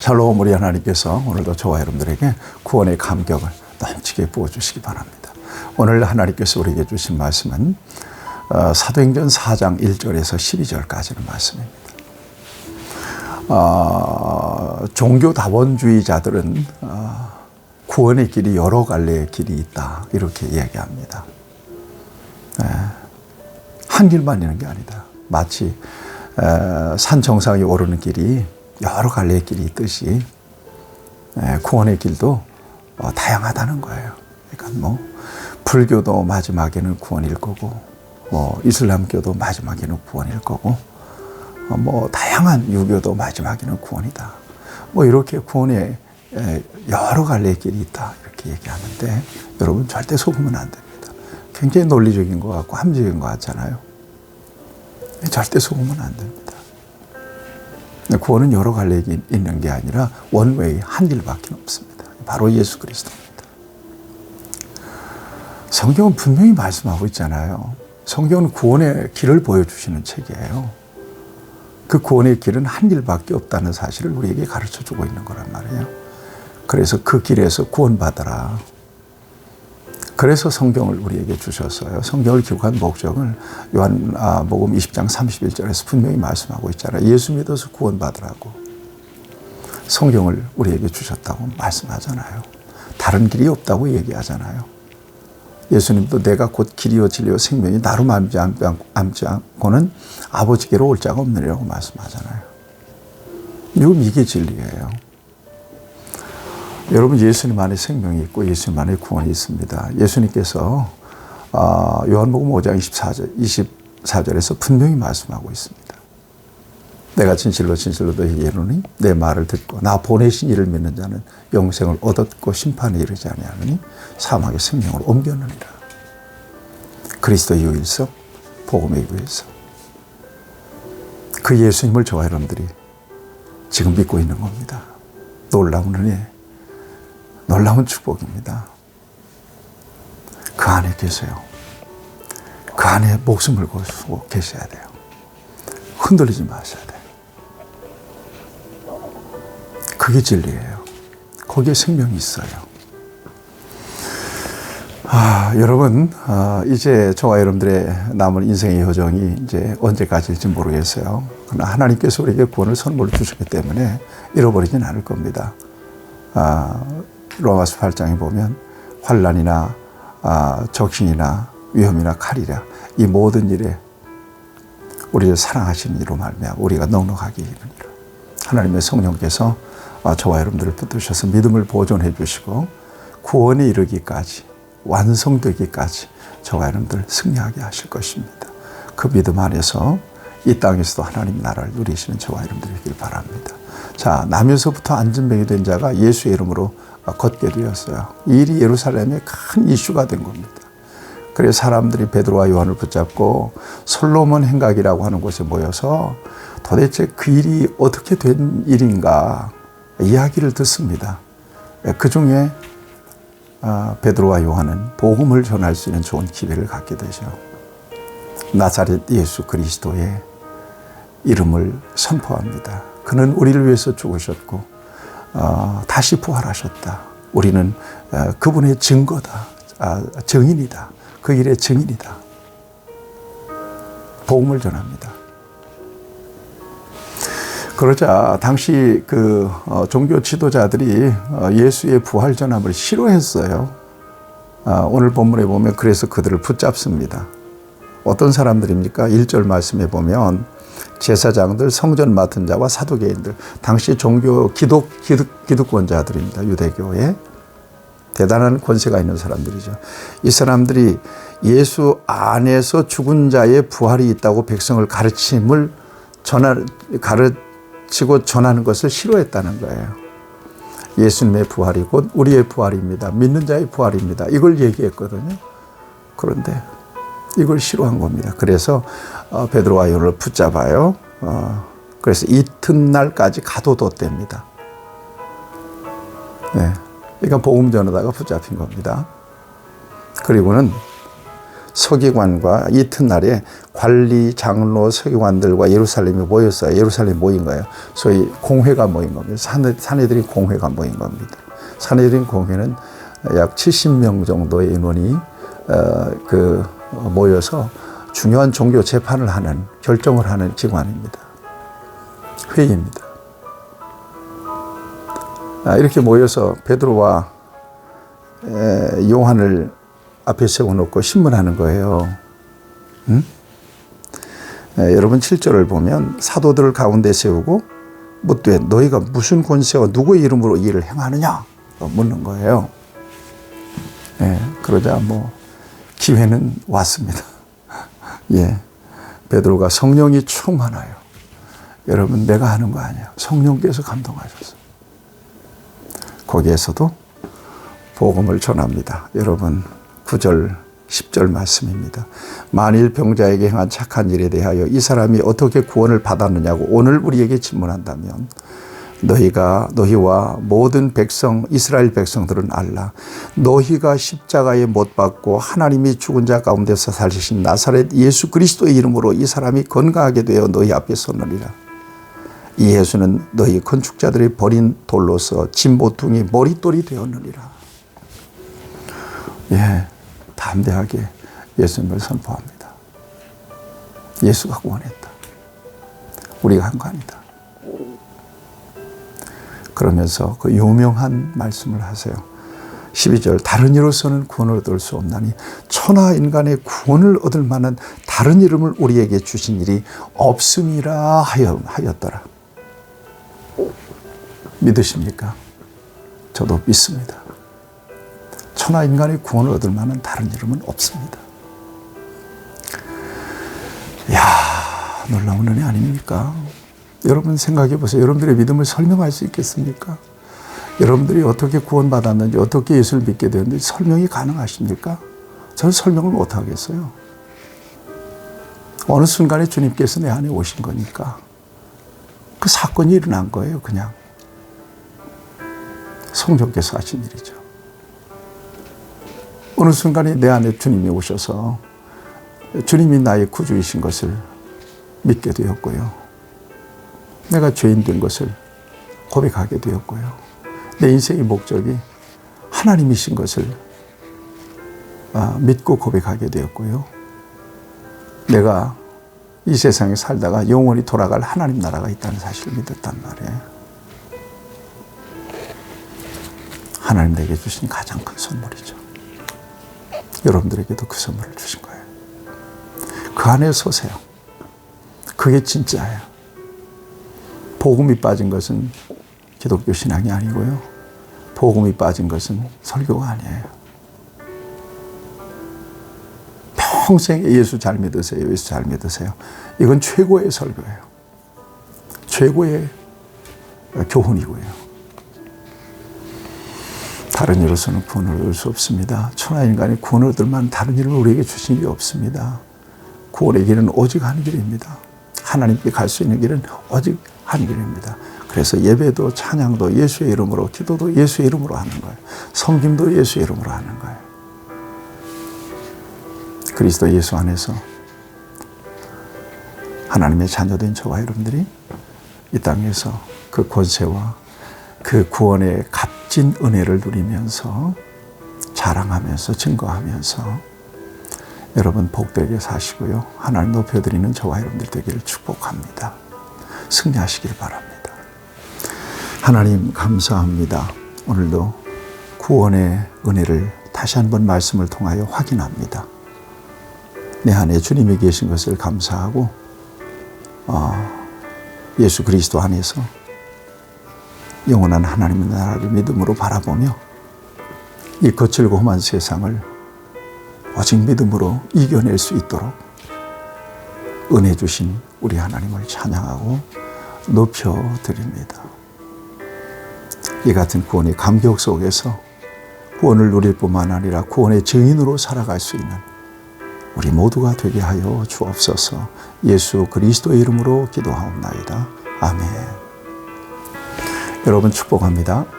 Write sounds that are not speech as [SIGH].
샬롬 우리 하나님께서 오늘도 저와 여러분들에게 구원의 감격을 넘치게 부어주시기 바랍니다. 오늘 하나님께서 우리에게 주신 말씀은 어, 사도행전 4장 1절에서 12절까지는 말씀입니다. 어, 종교 다원주의자들은 어, 구원의 길이 여러 갈래의 길이 있다 이렇게 이야기합니다. 네. 한 길만 있는 게 아니다. 마치 에, 산 정상에 오르는 길이 여러 갈래의 길이 있듯이 에, 구원의 길도 어, 다양하다는 거예요. 그러니까 뭐 불교도 마지막에는 구원일 거고, 뭐 이슬람교도 마지막에는 구원일 거고, 어, 뭐 다양한 유교도 마지막에는 구원이다. 뭐 이렇게 구원의 에, 여러 갈래의 길이 있다 이렇게 얘기하는데 여러분 절대 속으면 안 됩니다. 굉장히 논리적인 것 같고 합리적인 것 같잖아요. 절대 속으면 안 됩니다. 구원은 여러 갈래 있는 게 아니라 원웨이 한 길밖에 없습니다. 바로 예수 그리스도입니다. 성경은 분명히 말씀하고 있잖아요. 성경은 구원의 길을 보여주시는 책이에요. 그 구원의 길은 한 길밖에 없다는 사실을 우리에게 가르쳐 주고 있는 거란 말이에요. 그래서 그 길에서 구원받아라. 그래서 성경을 우리에게 주셨어요. 성경을 기록한 목적을 요한복음 20장 31절에서 분명히 말씀하고 있잖아요. 예수 믿어서 구원받으라고. 성경을 우리에게 주셨다고 말씀하잖아요. 다른 길이 없다고 얘기하잖아요. 예수님도 내가 곧 길이요 진리요 생명이 나로 맘지 않고는 아버지께로 올 자가 없느니라고 말씀하잖아요. 지금 이게 진리예요. 여러분 예수님 안에 생명이 있고 예수님 안에 구원이 있습니다. 예수님께서 아, 요한복음 5장 24절, 24절에서 분명히 말씀하고 있습니다. 내가 진실로 진실로 너희에게 이르노니 내 말을 듣고 나 보내신 이를 믿는 자는 영생을 얻었고 심판에 이르지 아니하느니 사망의 생명을 옮겼느니라. 그리스도의 유일성, 복음의 유일성. 그 예수님을 저와 여러분들이 지금 믿고 있는 겁니다. 놀라운 은혜, 놀라운 축복입니다. 그 안에 계세요. 그 안에 목숨을 걸고 계셔야 돼요. 흔들리지 마셔야 돼요. 그게 진리예요. 거기에 생명이 있어요. 아, 여러분, 아, 이제 저와 여러분들의 남은 인생의 여정이 이제 언제까지일지 모르겠어요. 그러나 하나님께서 우리에게 구원을 선물로 주셨기 때문에 잃어버리진 않을 겁니다. 아, 로마서 8장에 보면 환란이나 아, 적신이나 위험이나 칼이라 이 모든 일에 우리를 사랑하시는 이로 말미암아 우리가 넉넉하게 이르니라. 하나님의 성령께서 아, 저와 여러분들을 붙드셔서 믿음을 보존해 주시고 구원에 이르기까지 완성되기까지 저와 여러분들 승리하게 하실 것입니다. 그 믿음 안에서 이 땅에서도 하나님 나라를 누리시는 저와 여러분들이길 바랍니다. 자, 나면서부터 안전병이 된 자가 예수의 이름으로 걷게 되었어요. 이 일이 예루살렘에 큰 이슈가 된 겁니다. 그래서 사람들이 베드로와 요한을 붙잡고 솔로몬 행각이라고 하는 곳에 모여서 도대체 그 일이 어떻게 된 일인가 이야기를 듣습니다. 그 중에 베드로와 요한은 복음을 전할 수 있는 좋은 기회를 갖게 되죠. 나사렛 예수 그리스도의 이름을 선포합니다. 그는 우리를 위해서 죽으셨고 어, 다시 부활하셨다. 우리는 어, 그분의 증거다. 아, 증인이다. 그 일의 증인이다. 복음을 전합니다. 그러자 당시 그 어, 종교 지도자들이 어, 예수의 부활 전함을 싫어했어요. 어, 오늘 본문에 보면 그래서 그들을 붙잡습니다. 어떤 사람들입니까? 1절 말씀에 보면 제사장들, 성전 맡은 자와 사두개인들, 당시 종교 기독, 기독 기득권자들입니다. 유대교에 대단한 권세가 있는 사람들이죠. 이 사람들이 예수 안에서 죽은 자의 부활이 있다고 백성을 가르침을 전하 가르치고 전하는 것을 싫어했다는 거예요. 예수님의 부활이 곧 우리의 부활입니다. 믿는 자의 부활입니다. 이걸 얘기했거든요. 그런데 이걸 싫어한 겁니다. 그래서 어, 베드로와 요한을 붙잡아요. 어, 그래서 이튿날까지 가둬뒀답니다. 네. 그러니까 복음 전하다가 붙잡힌 겁니다. 그리고는 서기관과 이튿날에 관리, 장로, 서기관들과 예루살렘에 모였어요. 예루살렘 모인 거예요. 소위 공회가 모인 겁니다. 사내, 사내들이 공회가 모인 겁니다. 사내들인 공회는 약 70명 정도의 인원이 어, 그 모여서 중요한 종교 재판을 하는 결정을 하는 기관입니다. 회의입니다. 아, 이렇게 모여서 베드로와 에, 요한을 앞에 세워놓고 신문하는 거예요. 응? 에, 여러분 7절을 보면 사도들을 가운데 세우고 묻되 너희가 무슨 권세와 누구의 이름으로 이 일을 행하느냐 묻는 거예요. 예, 그러자 뭐 기회는 왔습니다. [LAUGHS] 예, 베드로가 성령이 충만하여 여러분 내가 하는 거 아니에요. 성령께서 감동하셔서 거기에서도 복음을 전합니다. 여러분 9절 10절 말씀입니다. 만일 병자에게 행한 착한 일에 대하여 이 사람이 어떻게 구원을 받았느냐고 오늘 우리에게 질문한다면 너희가 너희와 모든 백성 이스라엘 백성들은 알라. 너희가 십자가에 못 박고 하나님이 죽은 자 가운데서 살리신 나사렛 예수 그리스도의 이름으로 이 사람이 건강하게 되어 너희 앞에 섰느니라. 이 예수는 너희 건축자들이 버린 돌로서 진보퉁이 머릿돌이 되었느니라. 예 담대하게 예수님을 선포합니다. 예수가 구원했다. 우리가 한 거 아니다 그러면서 그 유명한 말씀을 하세요. 12절 다른 이로서는 구원을 얻을 수 없나니 천하 인간의 구원을 얻을 만한 다른 이름을 우리에게 주신 일이 없음이라 하였더라. 믿으십니까? 저도 믿습니다. 천하 인간의 구원을 얻을 만한 다른 이름은 없습니다. 이야, 놀라운 은혜 아닙니까? 여러분 생각해 보세요. 여러분들의 믿음을 설명할 수 있겠습니까? 여러분들이 어떻게 구원받았는지, 어떻게 예수를 믿게 되었는지 설명이 가능하십니까? 저는 설명을 못 하겠어요. 어느 순간에 주님께서 내 안에 오신 거니까. 그 사건이 일어난 거예요, 그냥. 성령께서 하신 일이죠. 어느 순간에 내 안에 주님이 오셔서 주님이 나의 구주이신 것을 믿게 되었고요. 내가 죄인 된 것을 고백하게 되었고요. 내 인생의 목적이 하나님이신 것을 아, 믿고 고백하게 되었고요. 내가 이 세상에 살다가 영원히 돌아갈 하나님 나라가 있다는 사실을 믿었단 말이에요. 하나님 내게 주신 가장 큰 선물이죠. 여러분들에게도 그 선물을 주신 거예요. 그 안에 서세요. 그게 진짜예요. 복음이 빠진 것은 기독교 신앙이 아니고요. 복음이 빠진 것은 설교가 아니에요. 평생 예수 잘 믿으세요. 예수 잘 믿으세요. 이건 최고의 설교예요. 최고의 교훈이고요. 다른 이로서는 구원을 얻을 수 없습니다. 천하 인간이 구원을 얻을 만한 다른 일을 우리에게 주신 일이 없습니다. 구원의 길은 오직 한 길입니다. 하나님께 갈 수 있는 길은 오직 한 길입니다. 그래서 예배도 찬양도 예수의 이름으로 기도도 예수의 이름으로 하는 거예요. 성김도 예수의 이름으로 하는 거예요. 그리스도 예수 안에서 하나님의 자녀된 저와 여러분들이 이 땅에서 그 권세와 그 구원의 값진 은혜를 누리면서 자랑하면서 증거하면서 여러분 복되게 사시고요. 하나님 높여드리는 저와 여러분들 되기를 축복합니다. 승리하시길 바랍니다. 하나님 감사합니다. 오늘도 구원의 은혜를 다시 한번 말씀을 통하여 확인합니다. 내 안에 주님이 계신 것을 감사하고 어, 예수 그리스도 안에서 영원한 하나님의 나라를 믿음으로 바라보며 이 거칠고 험한 세상을 오직 믿음으로 이겨낼 수 있도록 은혜 주신 우리 하나님을 찬양하고 높여 드립니다. 이 같은 구원의 감격 속에서 구원을 누릴 뿐만 아니라 구원의 증인으로 살아갈 수 있는 우리 모두가 되게 하여 주옵소서 예수 그리스도의 이름으로 기도하옵나이다. 아멘. 여러분 축복합니다.